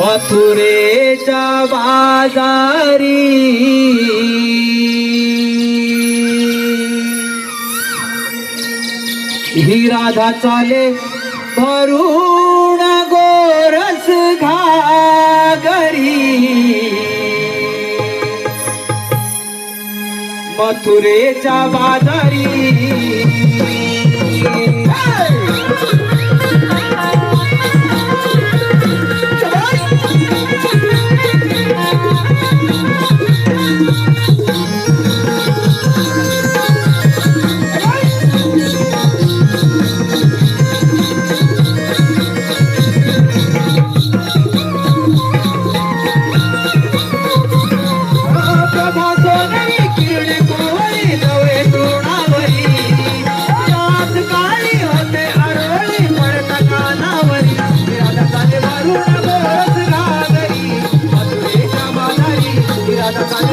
मथुरेच्या बाजारी. ही राधा चाले भरून गोरस घागरी. मथुरेच्या बाजारी.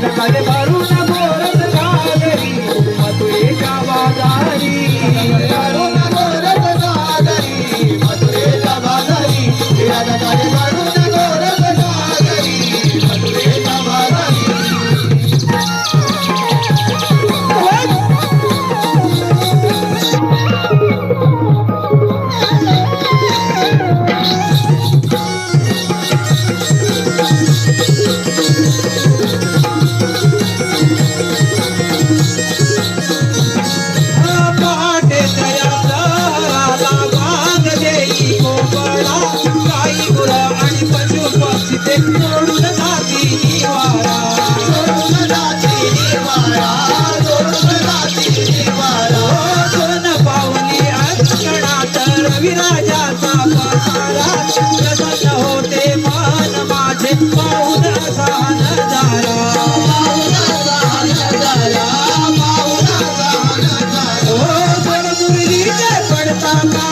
Vai, vai, Rama